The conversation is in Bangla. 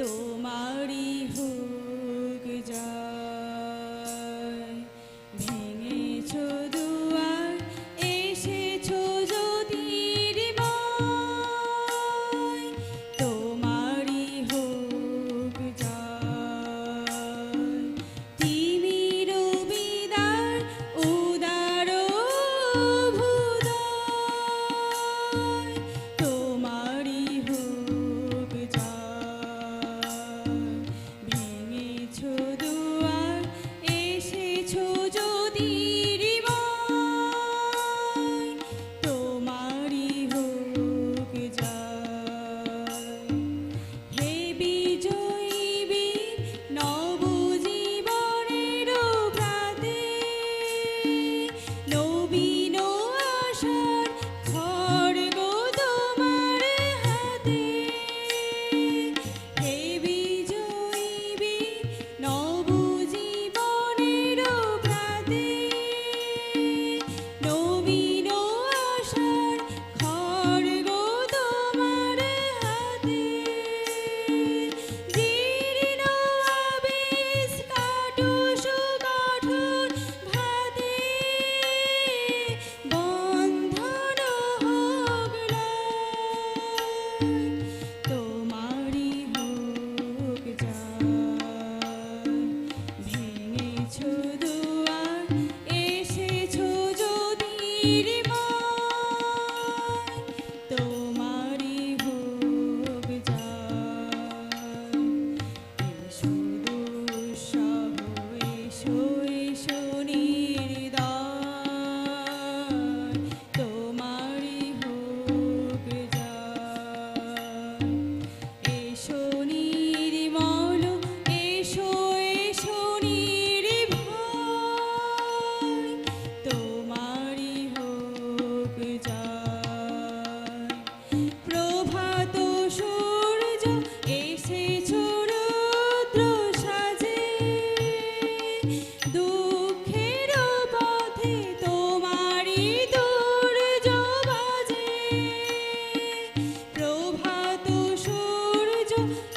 তোমারি তোমারি ভোগ যায় ভেঙেছো you.